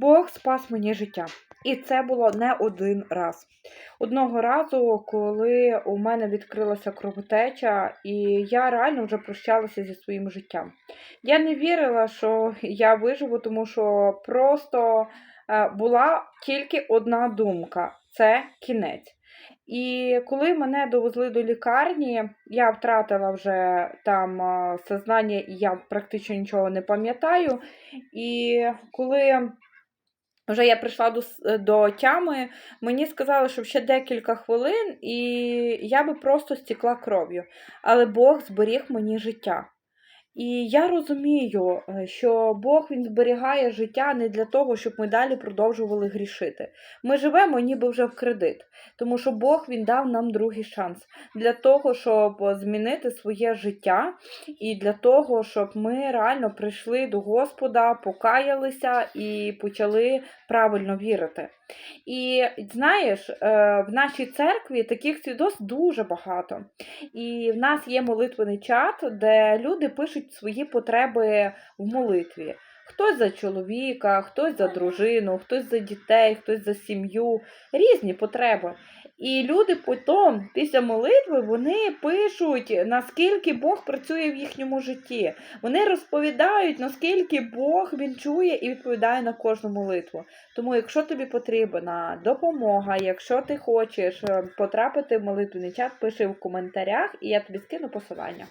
Бог спас мені життя. І це було не один раз. Одного разу, коли у мене відкрилася кровотеча, і я реально вже прощалася зі своїм життям. Я не вірила, що я виживу, тому що просто е, була тільки одна думка це кінець. І коли мене довезли до лікарні, я втратила вже там е, сознання, і я практично нічого не пам'ятаю. І коли вже я прийшла до, с- до тями, мені сказали, що ще декілька хвилин, і я би просто стікла кров'ю. Але Бог зберіг мені життя. І я розумію, е, що Бог він зберігає життя не для того, щоб ми далі продовжували грішити. Ми живемо ніби вже в кредит, тому що Бог він дав нам другий шанс для того, щоб змінити своє життя, і для того, щоб ми реально прийшли до Господа, покаялися і почали правильно вірити. І знаєш, е, в нашій церкві таких свідоцтв дуже багато. І в нас є молитвений чат, де люди пишуть свої потреби в молитві. Хтось за чоловіка, хтось за дружину, хтось за дітей, хтось за сім'ю, різні потреби. І люди потім, після молитви, вони пишуть, наскільки Бог працює в їхньому житті. Вони розповідають, наскільки Бог він чує і відповідає на кожну молитву. Тому, якщо тобі потрібна допомога, якщо ти хочеш е, потрапити в молитвений чат, пиши в коментарях, і я тобі скину посилання.